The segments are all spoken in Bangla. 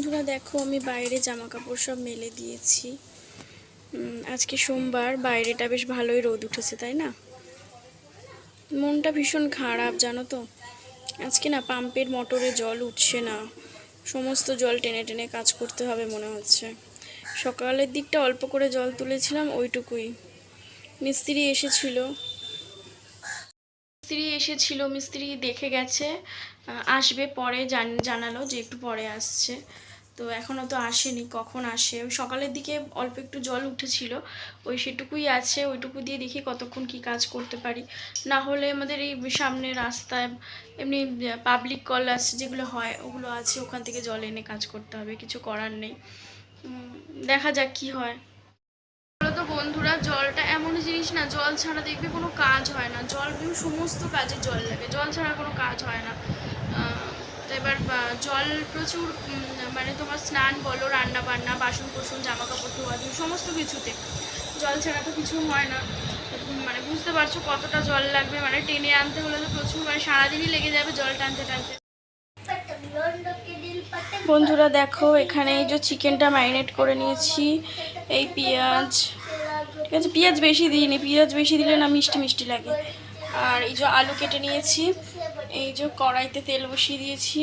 বন্ধুরা দেখো, আমি বাইরে জামা কাপড় সব মেলে দিয়েছি। আজকে সোমবার, বাইরেটা বেশ ভালোই রোদ উঠেছে, তাই না? মনটা ভীষণ খারাপ, জানো তো? আজকে না পাম্পের মোটরে জল উঠছে না। সমস্ত জল টেনে টেনে কাজ করতে হবে মনে হচ্ছে। সকালের দিকটা অল্প করে জল তুলেছিলাম, ওইটুকুই। মিস্ত্রি এসেছিল। মিস্ত্রি এসেছিল, মিস্ত্রি দেখে গেছে। আসবে পরে, জান- জানালো যে একটু পরে আসছে। তো এখনও তো আসেনি, কখন আসে? ওই সকালের দিকে অল্প একটু জল উঠেছিল, ওই সেটুকুই আছে, ওইটুকু দিয়ে দেখি কতক্ষণ কি কাজ করতে পারি। না হলে আমাদের এই সামনে রাস্তায় এমনি পাবলিক কল আছে যেগুলো হয়, ওগুলো আছে, ওখান থেকে জল এনে কাজ করতে হবে, কিছু করার নেই। দেখা যাক কি হয়। তো বন্ধুরা, জলটা এমন জিনিস না, জল ছাড়া দেখবে কোনো কাজ হয় না। জল সমস্ত কাজে জল লাগে, জল ছাড়া কোনো কাজ হয় না। তো এবার জল প্রচুর মানে তোমার স্নান বলো, রান্না বান্না বাসন কোসন জামা কাপড় ধোয়া ধুই, সমস্ত কিছুতে। জল ছাড়া তো কিছু হয় না। মানে বুঝতে পারছ কতটা জল লাগবে। মানে টেনে আনতে হলে তো প্রচুর মানে সারাদিনই লেগে যাবে জল টানতে টানতে। বন্ধুরা দেখো, এখানে এই যে চিকেনটা ম্যারিনেট করে নিয়েছি। এই পেঁয়াজ, ঠিক আছে? পেঁয়াজ বেশি দিইনি, পেঁয়াজ বেশি দিলে না মিষ্টি মিষ্টি লাগে। আর এই যে আলু কেটে নিয়েছি। এই যে কড়াইতে তেল বসিয়ে দিয়েছি,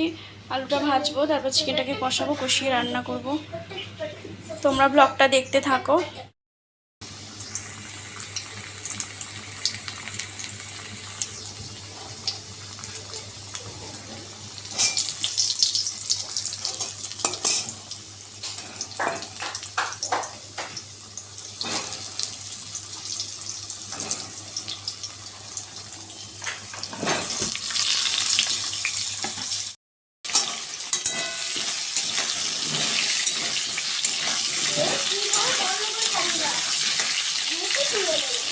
আলুটা ভাজবো, তারপর চিকেনটাকে কষাবো, কষিয়ে রান্না করব। তোমরা ব্লগটা দেখতে থাকো। আলুগুলো বেশি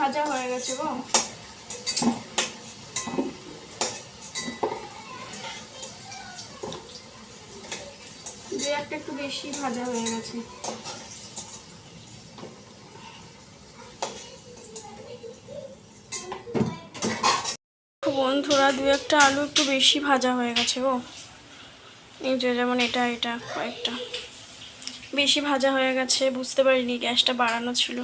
ভাজা হয়ে গেছে গো। দু একটা একটু বেশি ভাজা হয়ে গেছে। বন্ধুরা, দু একটা আলু একটু বেশি ভাজা হয়ে গেছে গো। এই যে যেমন এটা এটা কয়েকটা। বেশি ভাজা হয়ে গেছে, বুঝতে পারিনি, গ্যাসটা বাড়ানো ছিল।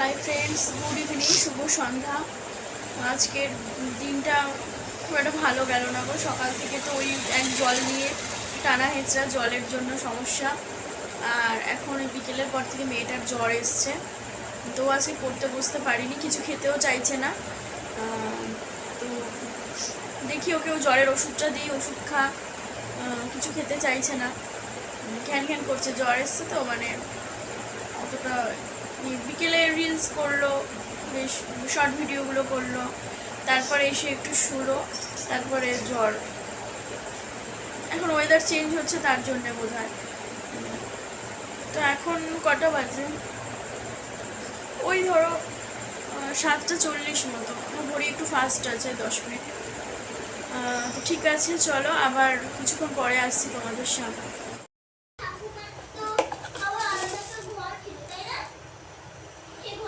হাই ফ্রেন্ডস গুড ইভিনিং শুভ সন্ধ্যা। আজকের দিনটা খুব একটা ভালো গেল না গো। সকাল থেকে তো ওই এক জল নিয়ে টানা হেঁচড়া জলের জন্য সমস্যা। আর এখন বিকেলের পর থেকে মেয়েটার জ্বর এসছে। তো আজকে পড়তে বসতে পারিনি, কিছু খেতেও চাইছে না। তো দেখি ওকে ও জ্বরের ওষুধটা দিই, ওষুধ খা। কিছু খেতে চাইছে না। ঘ্যান ঘ্যান করছে, জ্বর এসছে তো মানে অতটা বিকেলে রিলস করল, বেশ শর্ট ভিডিওগুলো করল। তারপরে এসে একটু শুলো, তারপরে জ্বর। এখন ওয়েদার চেঞ্জ হচ্ছে তার জন্যে বোধ তো এখন কটা বাজে? ওই ধরো সাতটা চল্লিশ মতো। ঘড়ি একটু ফাস্ট আছে, দশ মিনিট। ঠিক আছে, চলো, আবার কিছুক্ষণ পরে আসছি তোমাদের সামনে।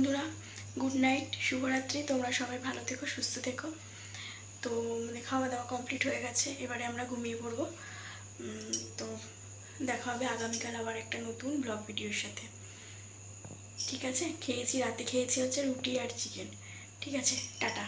বন্ধুরা গুড নাইট শুভরাত্রি। তোমরা সবাই ভালো থেকো, সুস্থ থেকো। তো মানে খাওয়া দাওয়া কমপ্লিট হয়ে গেছে। এবারে আমরা ঘুমিয়ে পড়ব। তো দেখা হবে আগামীকাল আবার একটা নতুন ব্লগ ভিডিওর সাথে। ঠিক আছে? খেয়েছি, রাতে খেয়েছি হচ্ছে রুটি আর চিকেন ঠিক আছে? টাটা।